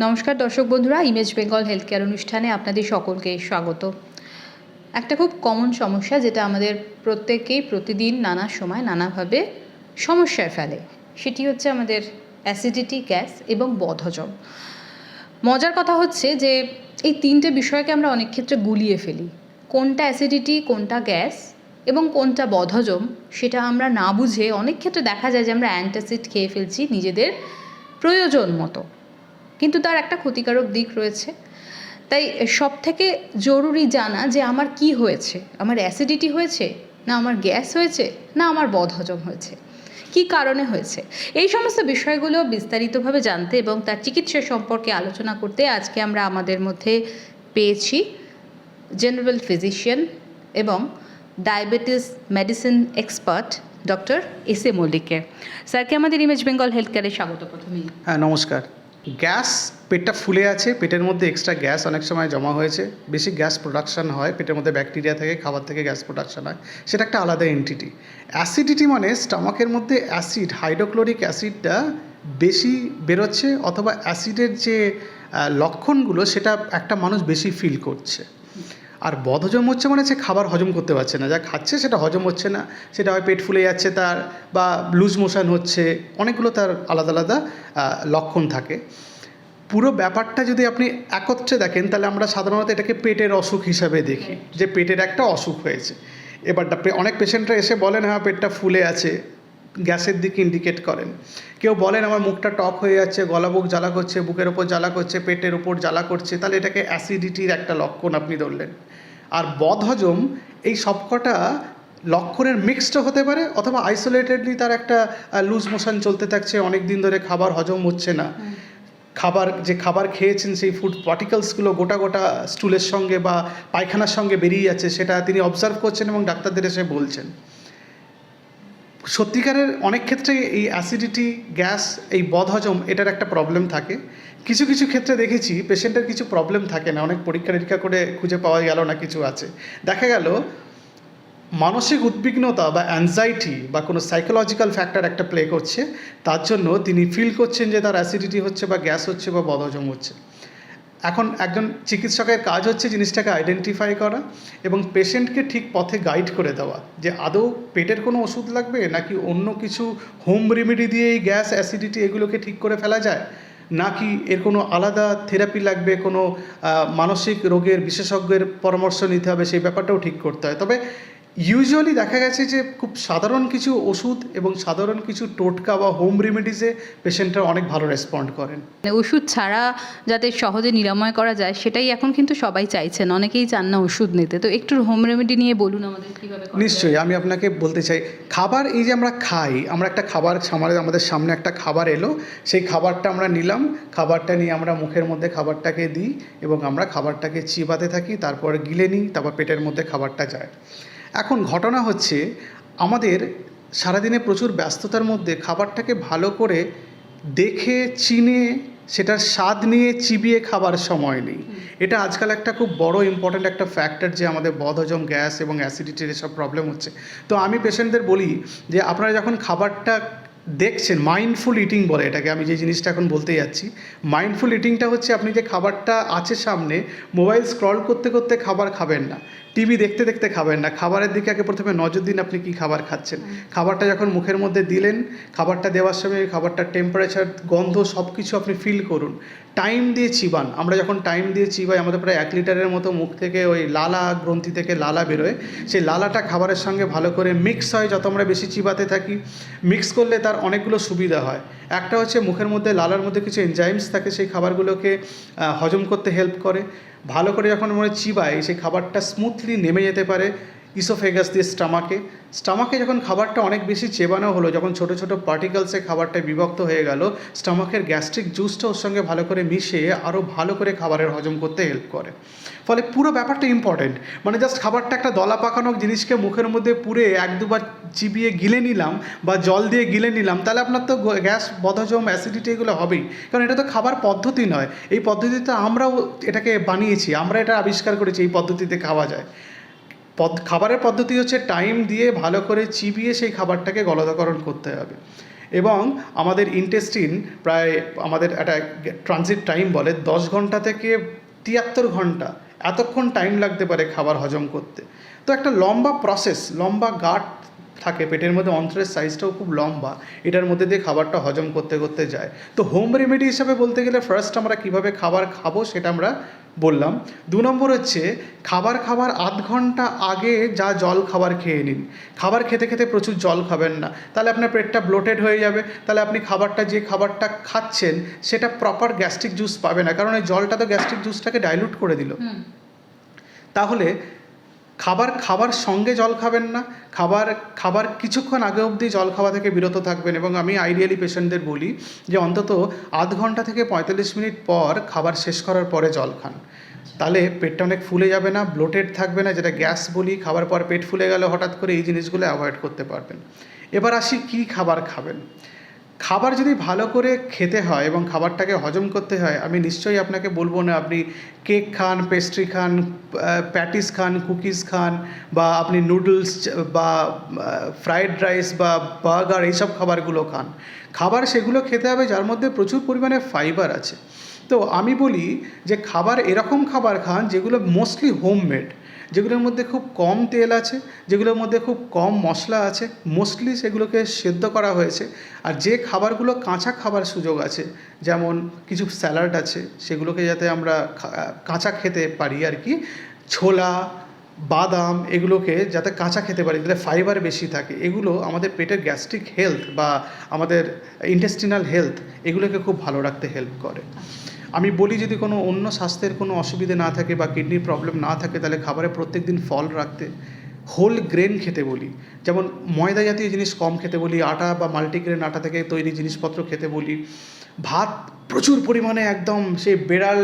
নমস্কার দর্শক বন্ধুরা ইমেজ বেঙ্গল হেলথ কেয়ার অনুষ্ঠানে আপনাদের সকলকে স্বাগত। একটা খুব কমন সমস্যা যেটা আমাদের প্রত্যেকেই প্রতিদিন নানা সময় নানাভাবে সমস্যায় ফেলে, সেটি হচ্ছে আমাদের অ্যাসিডিটি গ্যাস এবং বদহজম। মজার কথা হচ্ছে যে এই তিনটে বিষয়কে আমরা অনেক ক্ষেত্রে গুলিয়ে ফেলি। কোনটা অ্যাসিডিটি কোনটা গ্যাস এবং কোনটা বদহজম, সেটা আমরা না বুঝে অনেক ক্ষেত্রে দেখা যায় যে আমরা অ্যান্টাসিড খেয়ে ফেলছি নিজেদের প্রয়োজন মতো। কিন্তু তার একটা ক্ষতিকারক দিক রয়েছে। তাই সব থেকে জরুরি জানা যে আমার কি হয়েছে? আমার অ্যাসিডিটি হয়েছে? না আমার গ্যাস হয়েছে? না আমার বদহজম হয়েছে? কি কারণে হয়েছে? এই সমস্ত বিষয়গুলো বিস্তারিতভাবে জানতে এবং তার চিকিৎসা সম্পর্কে আলোচনা করতে আজকে আমরা আমাদের মধ্যে পেয়েছি জেনারেল ফিজিশিয়ান এবং diabetes medicine expert doctor S A মল্লিককে। স্যারকে আমাদের ইমেজ বেঙ্গল হেলথ কেয়ারে স্বাগত প্রথমেই। হ্যাঁ নমস্কার। গ্যাস পেটটা ফুলে আছে, পেটের মধ্যে এক্সট্রা গ্যাস অনেক সময় জমা হয়েছে। বেশি গ্যাস প্রোডাকশান হয়, পেটের মধ্যে ব্যাকটেরিয়া থাকে, খাবার থেকে গ্যাস প্রোডাকশান হয়। সেটা একটা আলাদা এন্টিটি অ্যাসিডিটি মানে স্টামাকের মধ্যে অ্যাসিড হাইড্রোক্লোরিক অ্যাসিডটা বেশি বেরোচ্ছে অথবা অ্যাসিডের যে লক্ষণগুলো সেটা একটা মানুষ বেশি ফিল করছে। আর বদহজম হচ্ছে মানে সে খাবার হজম করতে পারছে না। যা খাচ্ছে সেটা হজম হচ্ছে না। সেটা হয় পেট ফুলে যাচ্ছে তার বা লুজ মোশন হচ্ছে। অনেকগুলো তার আলাদা আলাদা লক্ষণ থাকে। পুরো ব্যাপারটা যদি আপনি একত্রে দেখেন, তাহলে আমরা সাধারণত এটাকে পেটের অসুখ হিসাবে দেখি। যে পেটের একটা অসুখ হয়েছে। এবারটা অনেক পেশেন্টরা এসে বলেন হ্যাঁ পেটটা ফুলে আছে। গ্যাসের দিকে ইন্ডিকেট করেন। কেউ বলেন, আমার মুখটা টক হয়ে যাচ্ছে, গলা বুক জ্বালা করছে, বুকের ওপর জ্বালা করছে, পেটের ওপর জ্বালা করছে। তাহলে এটাকে অ্যাসিডিটির একটা লক্ষণ আপনি ধরলেন। আর বদহজম এই সবকটা লক্ষণের মিক্সড হতে পারে অথবা আইসোলেটেডলি তার একটা লুজ মোশন চলতে থাকছে অনেক দিন ধরে খাবার হজম হচ্ছে না। খাবার যে খাবার খেয়েছেন সেই ফুড পার্টিকলসগুলো গোটা গোটা স্টুলের সঙ্গে বা পায়খানার সঙ্গে বেরিয়ে যাচ্ছে সেটা তিনি অবজার্ভ করছেন এবং ডাক্তারদের এসে বলছেন। সত্যিকারের অনেক ক্ষেত্রে এই অ্যাসিডিটি গ্যাস এই বদহজম এটার একটা প্রবলেম থাকে। কিছু কিছু ক্ষেত্রে দেখেছি পেশেন্টের কিছু প্রবলেম থাকে না, অনেক পরীক্ষা নিরীক্ষা করে খুঁজে পাওয়া গেল না কিছু আছে। দেখা গেল, মানসিক উদ্বিগ্নতা বা অ্যাংজাইটি বা কোনো সাইকোলজিক্যাল ফ্যাক্টর একটা প্লে করছে, তার জন্য তিনি ফিল করছেন যে তার অ্যাসিডিটি হচ্ছে বা গ্যাস হচ্ছে বা বদহজম হচ্ছে। এখন একজন চিকিৎসকের কাজ হচ্ছে জিনিসটাকে আইডেন্টিফাই করা এবং পেশেন্টকে ঠিক পথে গাইড করে দেওয়া। যে আদৌ পেটের কোনো ওষুধ লাগবে নাকি অন্য কিছু হোম রেমেডি দিয়ে এই গ্যাস অ্যাসিডিটি এগুলোকে ঠিক করে ফেলা যায়? নাকি এর কোনো আলাদা থেরাপি লাগবে, কোনো মানসিক রোগের বিশেষজ্ঞের পরামর্শ নিতে হবে, সেই ব্যাপারটাও ঠিক করতে হয়। তবে ইউজুয়ালি দেখা গেছে যে খুব সাধারণ কিছু ওষুধ এবং সাধারণ কিছু টোটকা বা হোম রেমেডিসে পেশেন্টরা অনেক ভালো রেসপন্ড করেন। মানে ওষুধ ছাড়া যাতে সহজে নিরাময় করা যায় সেটাই এখন কিন্তু সবাই চাইছেন। অনেকেই চান না ওষুধ নিতে। তো একটু হোম রেমেডি নিয়ে বলুন আমাদের কীভাবে নিশ্চয়ই আমি আপনাকে বলতে চাই খাবার এই যে আমরা খাই আমরা একটা খাবার আমাদের আমাদের সামনে একটা খাবার এলো সেই খাবারটা আমরা নিলাম খাবারটা নিয়ে আমরা মুখের মধ্যে খাবারটাকে দিই এবং আমরা খাবারটাকে চিবাতে থাকি তারপর গিলে নিই তারপর পেটের মধ্যে খাবারটা যায়। এখন ঘটনা হচ্ছে, আমাদের সারাদিনে প্রচুর ব্যস্ততার মধ্যে খাবারটাকে ভালো করে দেখে, চিনে, সেটার স্বাদ নিয়ে চিবিয়ে খাবার সময় নেই। এটা আজকাল একটা খুব বড় ইম্পর্ট্যান্ট একটা ফ্যাক্টর যে আমাদের বদহজম গ্যাস এবং অ্যাসিডিটির এসব প্রবলেম হচ্ছে। তো আমি পেশেন্টদের বলি যে, আপনারা যখন খাবারটা দেখছেন মাইন্ডফুল ইটিং বলে এটাকে, আমি যে জিনিসটা এখন বলতে যাচ্ছি মাইন্ডফুল ইটিংটা হচ্ছে আপনি যে খাবারটা আছে সামনে মোবাইল স্ক্রল করতে করতে খাবার খাবেন না। টিভি দেখতে দেখতে খাবেন না। খাবারের দিকে আগে প্রথমে নজর দিন আপনি কী খাবার খাচ্ছেন। খাবারটা যখন মুখের মধ্যে দিলেন খাবারটা দেওয়ার সময় খাবারটার টেম্পারেচার গন্ধ সব কিছু আপনি ফিল করুন। টাইম দিয়ে চিবান। আমরা যখন টাইম দিয়ে চিবাই আমাদের প্রায় এক লিটারের মতো মুখ থেকে ওই লালা গ্রন্থি থেকে লালা বেরোয়। সেই লালাটা খাবারের সঙ্গে ভালো করে মিক্স হয় যত আমরা বেশি চিবাতে থাকি। মিক্স করলে তার অনেকগুলো সুবিধা হয়। একটা হচ্ছে মুখের মধ্যে লালার মধ্যে কিছু এনজাইমস থাকে সেই খাবারগুলোকে হজম করতে হেল্প করে। ভালো করে যখন আমরা চিবাই সেই খাবারটা স্মুথলি নেমে যেতে পারে। ইসোফেগাস দিয়ে স্টামাকে। স্টামাকে যখন খাবারটা অনেক বেশি চেবানো হলো, যখন ছোট ছোট পার্টিকেলসে খাবারটা বিভক্ত হয়ে গেল, স্টামাকের গ্যাস্ট্রিক জুসটা ওর সঙ্গে ভালো করে মিশিয়ে আরও ভালো করে খাবারের হজম করতে হেল্প করে। ফলে পুরো ব্যাপারটা ইম্পর্টেন্ট মানে জাস্ট খাবারটা একটা দলা পাকানো জিনিসকে মুখের মধ্যে পুরে এক দুবার চিবিয়ে গিলে নিলাম বা জল দিয়ে গিলে নিলাম, তাহলে আপনার তো গ্যাস, বদহজম অ্যাসিডিটি এগুলো হবেই। কারণ এটা তো খাবার পদ্ধতি নয়। এই পদ্ধতিতে আমরাও এটাকে বানিয়েছি, আমরা এটা আবিষ্কার করেছি এই পদ্ধতিতে খাওয়া যায়। পদ খাবারের পদ্ধতি হচ্ছে টাইম দিয়ে ভালো করে চিবিয়ে সেই খাবারটাকে গলদাকরণ করতে হবে। এবং আমাদের ইন্টেস্টিন প্রায় আমাদের একটা ট্রানজিট টাইম বলে দশ ঘণ্টা থেকে তিয়াত্তর ঘণ্টা এতক্ষণ টাইম লাগতে পারে খাবার হজম করতে। তো একটা লম্বা প্রসেস লম্বা গাট থাকে। পেটের মধ্যে অন্ত্রের সাইজটাও খুব লম্বা। এটার মধ্যে দিয়ে খাবারটা হজম করতে করতে যায়। তো হোম রেমেডি হিসাবে বলতে গেলে ফার্স্ট আমরা কীভাবে খাবার খাব সেটা আমরা বললাম। দু নম্বর হচ্ছে খাবার খাবার আধ ঘণ্টা আগে যা জল খাবার খেয়ে নিন। খাবার খেতে খেতে প্রচুর জল খাবেন না। তাহলে আপনার পেটটা ব্লোটেড হয়ে যাবে। তাহলে আপনি খাবারটা যে খাবারটা খাচ্ছেন সেটা প্রপার গ্যাস্ট্রিক জুস পাবে না। কারণ এই জলটা তো গ্যাস্ট্রিক জুসটাকে ডাইলুট করে দিল। তাহলে খাবার খাবার সঙ্গে জল খাবেন না। খাবার খাবার কিছুক্ষণ আগে অবধি জল খাওয়া থেকে বিরত থাকবেন এবং আমি আইডিয়ালি পেশেন্টদের বলি যে অন্তত আধ ঘণ্টা থেকে পঁয়তাল্লিশ মিনিট পর খাবার শেষ করার পরে জল খান। তাহলে পেটটা অনেক ফুলে যাবে না ব্লোটেড থাকবে না, যেটা গ্যাস বলি, খাবার পর পেট ফুলে গেলে হঠাৎ করে এই জিনিসগুলো অ্যাভয়েড করতে পারবেন। এবার আসি কী খাবার খাবেন? খাবার যদি ভালো করে খেতে হয় এবং খাবারটাকে হজম করতে হয়, আমি নিশ্চয়ই আপনাকে বলব না আপনি কেক খান পেস্ট্রি খান প্যাটিস খান কুকিজ খান, বা আপনি নুডলস বা ফ্রাইড রাইস বা বার্গার এইসব খাবারগুলো খান। খাবার সেগুলো খেতে হবে যার মধ্যে প্রচুর পরিমাণে ফাইবার আছে। তো আমি বলি যে খাবার এরকম খাবার খান যেগুলো মোস্টলি হোমমেড যেগুলোর মধ্যে খুব কম তেল আছে, যেগুলোর মধ্যে খুব কম মশলা আছে মোস্টলি সেগুলোকে সেদ্ধ করা হয়েছে। আর যে খাবারগুলো কাঁচা খাবার সুযোগ আছে, যেমন কিছু স্যালাড আছে, সেগুলোকে যাতে আমরা কাঁচা খেতে পারি আর কি, ছোলা, বাদাম এগুলোকে যাতে কাঁচা খেতে পারি, যাতে ফাইবার বেশি থাকে, এগুলো আমাদের পেটের গ্যাস্ট্রিক হেলথ বা আমাদের ইন্টেস্টিনাল হেলথ এগুলোকে খুব ভালো রাখতে হেল্প করে। আমি বলি যদি কোনো অন্য স্বাস্থ্যের কোনো অসুবিধে না থাকে বা কিডনির প্রবলেম না থাকে, তাহলে খাবারে প্রত্যেক দিন ফল রাখতে হোল গ্রেন খেতে বলি। যেমন ময়দা জাতীয় জিনিস কম খেতে বলি, আটা বা মাল্টিগ্রেন আটা থেকে তৈরি জিনিসপত্র খেতে বলি। ভাত প্রচুর পরিমাণে একদম সেই বেড়াল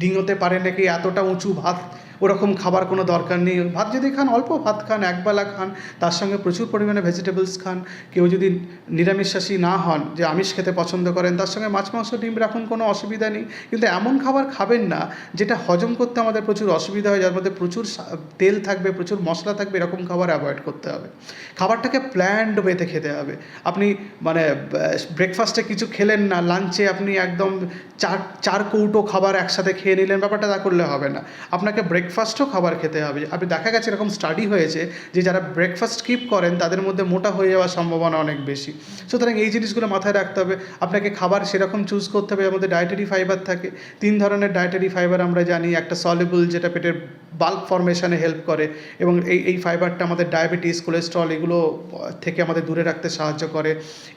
ডিঙোতে পারে নাকি, এতটা উঁচু ভাত ওরকম খাবার কোনো দরকার নেই। ভাত যদি খান, অল্প ভাত খান একবেলা খান, তার সঙ্গে প্রচুর পরিমাণে ভেজিটেবলস খান। কেউ যদি নিরামিষাসী না হন, যে আমিষ খেতে পছন্দ করেন, তার সঙ্গে মাছ, মাংস, ডিম রাখুন কোনো অসুবিধা নেই। কিন্তু এমন খাবার খাবেন না, যেটা হজম করতে আমাদের প্রচুর অসুবিধা হয়, যার মধ্যে প্রচুর তেল থাকবে, প্রচুর মশলা থাকবে, এরকম খাবার অ্যাভয়েড করতে হবে। খাবারটাকে প্ল্যান্ড ওয়েতে খেতে হবে। আপনি মানে ব্রেকফাস্টে কিছু খেলেন না লাঞ্চে আপনি একদম চার চার কৌটো খাবার একসাথে খেয়ে নিলেন, ব্যাপারটা তা করলে হবে না। আপনাকে ব্রেকফাস্টও খাবার খেতে হবে। আপনি দেখা গেছে এরকম স্টাডি হয়েছে যে যারা ব্রেকফাস্ট স্কিপ করেন, তাদের মধ্যে মোটা হয়ে যাওয়ার সম্ভাবনা অনেক বেশি। সুতরাং এই জিনিসগুলো মাথায় রাখতে হবে। আপনাকে খাবার সেরকম চুজ করতে হবে আমাদের ডায়েটারি ফাইবার থাকে। তিন ধরনের ডায়েটারি ফাইবার আমরা জানি। একটা সলেবল যেটা পেটের বাল্ক ফর্মেশনে হেল্প করে এবং এই এই ফাইবারটা আমাদের ডায়াবেটিস কোলেস্ট্রল এগুলো থেকে আমাদের দূরে রাখতে সাহায্য করে।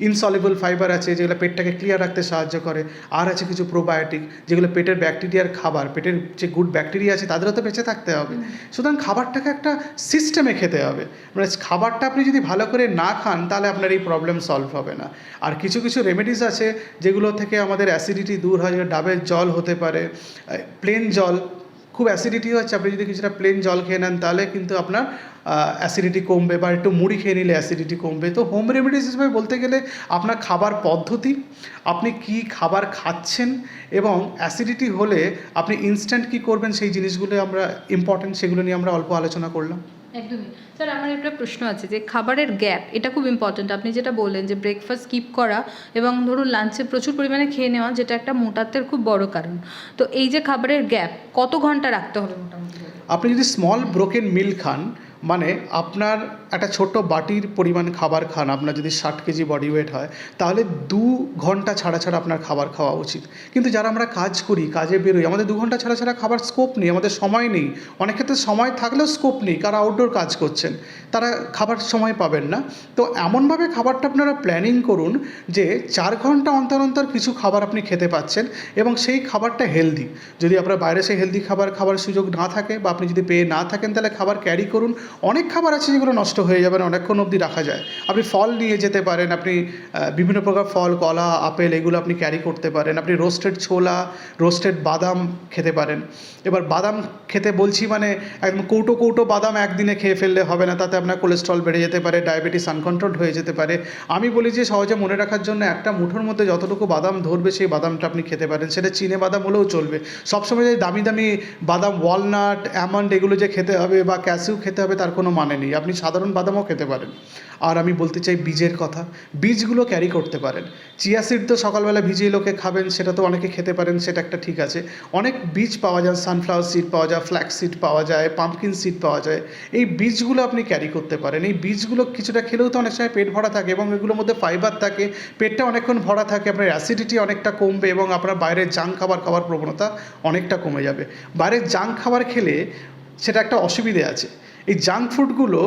ইনসলিবল ফাইবার আছে যেগুলো পেটটাকে ক্লিয়ার রাখতে সাহায্য করে। আর আছে কিছু প্রোবায়োটিক যেগুলো পেটের ব্যাকটেরিয়ার খাবার পেটের যে গুড ব্যাকটেরিয়া আছে তাদেরও তো বেঁচে থাকতে হবে। সুতরাং খাবারটাকে একটা সিস্টেমে খেতে হবে। মানে খাবারটা আপনি যদি ভালো করে না খান তাহলে আপনার এই প্রবলেম সলভ হবে না। আর কিছু কিছু রেমেডিস আছে যেগুলো থেকে আমাদের অ্যাসিডিটি দূর হয় ডাবের জল হতে পারে প্লেন জল খুব অ্যাসিডিটি হচ্ছে, আপনি যদি কিছুটা প্লেন জল খেয়ে নেন, তাহলে কিন্তু আপনার অ্যাসিডিটি কমবে বা একটু মুড়ি খেয়ে নিলে অ্যাসিডিটি কমবে। তো হোম রেমেডিস হিসেবে বলতে গেলে আপনার খাবার পদ্ধতি, আপনি কি খাবার খাচ্ছেন এবং অ্যাসিডিটি হলে আপনি ইনস্ট্যান্ট কি করবেন, সেই জিনিসগুলো আমরা ইম্পর্টেন্ট সেগুলো নিয়ে আমরা অল্প আলোচনা করলাম। একদমই। স্যার, আমার একটা প্রশ্ন আছে যে খাবারের গ্যাপ, এটা খুব ইম্পর্ট্যান্ট আপনি যেটা বললেন যে ব্রেকফাস্ট স্কিপ করা এবং ধরুন লাঞ্চে প্রচুর পরিমাণে খেয়ে নেওয়া, যেটা একটা মোটাত্বের খুব বড় কারণ। তো এই যে খাবারের গ্যাপ, কত ঘণ্টা রাখতে হবে মোটামুটি? আপনি যদি স্মল ব্রোকেন মিল খান মানে আপনার একটা ছোট বাটির পরিমাণ খাবার খান, আপনার যদি ষাট কেজি বডি ওয়েট হয়, তাহলে দু ঘণ্টা ছাড়া ছাড়া আপনার খাবার খাওয়া উচিত। কিন্তু যারা আমরা কাজ করি, কাজে বেরোই, আমাদের দু ঘণ্টা ছাড়া ছাড়া খাবার স্কোপ নেই, আমাদের সময় নেই। অনেক ক্ষেত্রে সময় থাকলেও স্কোপ নেই, কারা আউটডোর কাজ করছেন, তারা খাবার সময় পাবেন না। তো এমনভাবে খাবারটা আপনারা প্ল্যানিং করুন যে চার ঘণ্টা অন্তর অন্তর কিছু খাবার আপনি খেতে পাচ্ছেন এবং সেই খাবারটা হেলদি যদি আপনার বাইরে সেই হেলদি খাবার খাবার সুযোগ না থাকে বা আপনি যদি পেয়ে না থাকেন, তাহলে খাবার ক্যারি করুন। অনেক খাবার আছে যেগুলো নষ্ট হয়ে যাবে না, অনেকক্ষণ অবধি রাখা যায়। আপনি ফল নিয়ে যেতে পারেন, আপনি বিভিন্ন প্রকার ফল, কলা, আপেল এগুলো আপনি ক্যারি করতে পারেন, আপনি রোস্টেড ছোলা রোস্টেড বাদাম খেতে পারেন। এবার বাদাম খেতে বলছি মানে একদম কৌটো কৌটো বাদাম একদিনে খেয়ে ফেললে হবে না, তাতে আপনার কোলেস্ট্রল বেড়ে যেতে পারে ডায়াবেটিস আনকন্ট্রোল হয়ে যেতে পারে। আমি বলি যে সহজে মনে রাখার জন্য একটা মুঠোর মধ্যে যতটুকু বাদাম ধরবে সেই বাদামটা আপনি খেতে পারেন। সেটা চিনে বাদাম হলেও চলবে। সবসময় যে দামি দামি বাদাম ওয়ালনাট অ্যামন্ড এগুলো যে খেতে হবে বা ক্যাসিউ খেতে হবে তার কোনো মানে নেই। আপনি সাধারণ বাদামও খেতে পারেন। আর আমি বলতে চাই বীজের কথা। বীজগুলো ক্যারি করতে পারেন। চিয়া সিড তো সকালবেলা ভিজিয়ে লোকে খাবেন, সেটা তো অনেকে খেতে পারেন, সেটা একটা ঠিক আছে। অনেক বীজ পাওয়া যায় সানফ্লাওয়ার সিড পাওয়া যায় ফ্ল্যাক্স সিড পাওয়া যায় পাম্পকিন সিড পাওয়া যায়। এই বীজগুলো আপনি ক্যারি করতে পারেন। এই বীজগুলো কিছুটা খেলেও তো অনেক সময় পেট ভরা থাকে এবং এগুলোর মধ্যে ফাইবার থাকে। পেটটা অনেকক্ষণ ভরা থাকে, আপনার অ্যাসিডিটি অনেকটা কমবে এবং আপনার বাইরের জাঙ্ক খাবার খাওয়ার প্রবণতা অনেকটা কমে যাবে। বাইরের জাঙ্ক খাবার খেলে সেটা একটা অসুবিধে আছে। এই জাঙ্ক ফুডগুলো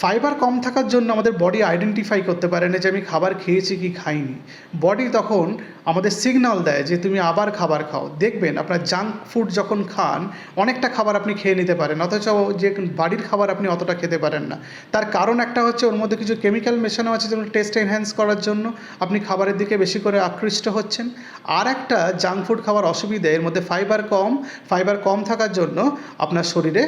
ফাইবার কম থাকার জন্য আমাদের বডি আইডেন্টিফাই করতে পারে না যে আমি খাবার খেয়েছি কি খাইনি। বডি তখন আমাদের সিগন্যাল দেয় যে তুমি আবার খাবার খাও। দেখবেন আপনার জাঙ্ক ফুড যখন খান, অনেকটা খাবার আপনি খেয়ে নিতে পারেন, অথচ যে বাড়ির খাবার আপনি অতটা খেতে পারেন না। তার কারণ একটা হচ্ছে ওর মধ্যে কিছু কেমিক্যাল মেশানো আছে যেমন টেস্ট এনহ্যান্স করার জন্য। আপনি খাবারের দিকে বেশি করে আকৃষ্ট হচ্ছেন। আর একটা জাঙ্ক ফুড খাওয়ার অসুবিধে, এর মধ্যে ফাইবার কম ফাইবার কম থাকার জন্য আপনার শরীরে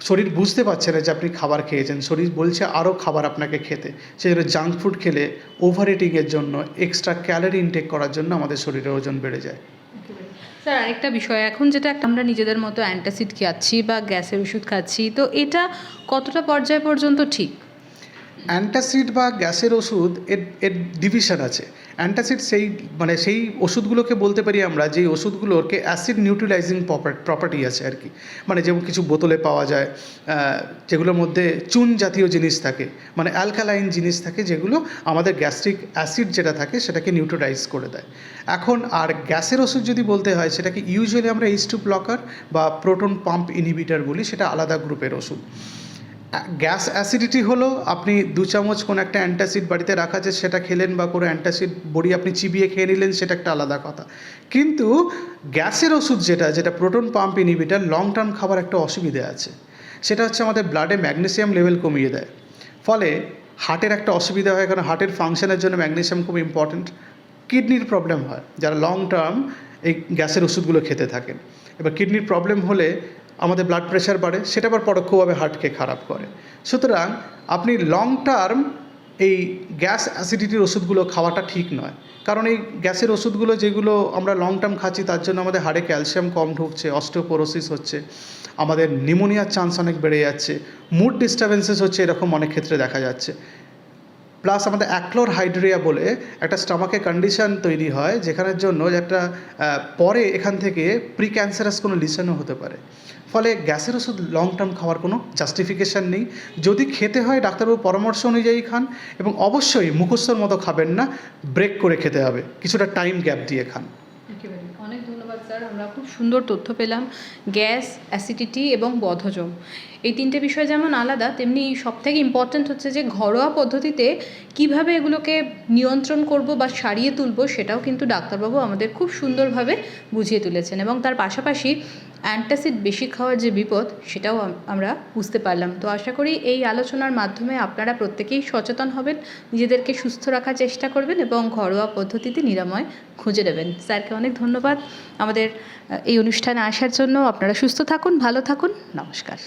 শরীর বুঝতে পারছে না যে আপনি খাবার খেয়েছেন। শরীর বলছে আরও খাবার আপনাকে খেতে। সেই জন্য জাঙ্ক ফুড খেলে ওভার ইটিংয়ের জন্য এক্সট্রা ক্যালোরি ইনটেক করার জন্য আমাদের শরীরে ওজন বেড়ে যায়। স্যার আরেকটা বিষয়। এখন যেটা আমরা নিজেদের মতো অ্যান্টাসিড খাচ্ছি বা গ্যাসের ওষুধ খাচ্ছি তো এটা কতটা পর্যায় পর্যন্ত ঠিক? অ্যান্টাসিড বা গ্যাসের ওষুধ এর এর ডিভিশন আছে। অ্যান্টাসিড সেই মানে সেই ওষুধগুলোকে বলতে পারি আমরা যে ওষুধগুলোকে অ্যাসিড নিউট্রিলাইজিং প্রপার্টি আছে আর কি। মানে যেমন কিছু বোতলে পাওয়া যায় যেগুলোর মধ্যে চুন জাতীয় জিনিস থাকে মানে অ্যালকালাইন জিনিস থাকে যেগুলো আমাদের গ্যাস্ট্রিক অ্যাসিড যেটা থাকে সেটাকে নিউট্রালাইজ করে দেয়। এখন আর গ্যাসের ওষুধ যদি বলতে হয়, সেটাকে ইউজুয়ালি আমরা এইচ টু ব্লকার বা প্রোটন পাম্প ইনহিবিটার বলি, সেটা আলাদা গ্রুপের ওষুধ। গ্যাস অ্যাসিডিটি হলো আপনি দু চামচ কোনো একটা অ্যান্টাসিড বাড়িতে রাখা আছে, সেটা খেলেন বা কোনো অ্যান্টাসিড বড়ি আপনি চিবিয়ে খেয়ে নিলেন, সেটা একটা আলাদা কথা। কিন্তু গ্যাসের ওষুধ যেটা যেটা proton pump inhibitor long term খাবার একটা অসুবিধে আছে। সেটা হচ্ছে আমাদের ব্লাডে ম্যাগনেসিয়াম লেভেল কমিয়ে দেয়। ফলে হার্টের একটা অসুবিধা হয়, কারণ হার্টের ফাংশনের জন্য ম্যাগনেসিয়াম খুব ইম্পর্ট্যান্ট কিডনির প্রবলেম হয়, যারা লং টার্ম এই গ্যাসের ওষুধগুলো খেতে থাকেন। এবার কিডনির প্রবলেম হলে আমাদের ব্লাড প্রেশার বাড়ে, সেটা আবার পরোক্ষভাবে হার্টকে খারাপ করে। সুতরাং আপনি লং টার্ম এই গ্যাস অ্যাসিডিটির ওষুধগুলো খাওয়াটা ঠিক নয়। কারণ এই গ্যাসের ওষুধগুলো যেগুলো আমরা লং টার্ম খাচ্ছি, তার জন্য আমাদের হাড়ে ক্যালসিয়াম কম ঢুকছে অস্টিওপোরোসিস হচ্ছে, আমাদের নিমোনিয়ার চান্স অনেক বেড়ে যাচ্ছে মুড ডিস্টারবেন্সেস হচ্ছে এরকম অনেক ক্ষেত্রে দেখা যাচ্ছে। প্লাস আমাদের অ্যাক্লোর হাইড্রিয়া বলে একটা স্টমাকে কন্ডিশন তৈরি হয়, যেখানের জন্য একটা পরে এখান থেকে প্রি ক্যান্সারাস কোনো লিসেনও হতে পারে। ফলে গ্যাসের ওষুধ লং টার্ম খাওয়ার কোনো জাস্টিফিকেশান নেই। যদি খেতে হয় ডাক্তারবাবুর পরামর্শ অনুযায়ী খান এবং অবশ্যই মুখস্থর মতো খাবেন না ব্রেক করে খেতে হবে। কিছুটা টাইম গ্যাপ দিয়ে খান একেবারে অনেক ধন্যবাদ স্যার আমরা খুব সুন্দর তথ্য পেলাম, গ্যাস, অ্যাসিডিটি এবং বদহজম। এই তিনটে বিষয় যেমন আলাদা, তেমনি সব থেকে ইম্পর্ট্যান্ট হচ্ছে যে ঘরোয়া পদ্ধতিতে কীভাবে এগুলোকে নিয়ন্ত্রণ করব বা সারিয়ে তুলব সেটাও কিন্তু ডাক্তারবাবু আমাদের খুব সুন্দরভাবে বুঝিয়ে তুলেছেন এবং তার পাশাপাশি অ্যান্টাসিড বেশি খাওয়ার যে বিপদ, সেটাও আমরা বুঝতে পারলাম। তো আশা করি এই আলোচনার মাধ্যমে আপনারা প্রত্যেকেই সচেতন হবেন, নিজেদেরকে সুস্থ রাখার চেষ্টা করবেন এবং ঘরোয়া পদ্ধতিতে নিরাময় খুঁজে নেবেন। স্যারকে অনেক ধন্যবাদ আমাদের এই অনুষ্ঠানে আসার জন্য। আপনারা সুস্থ থাকুন, ভালো থাকুন। নমস্কার।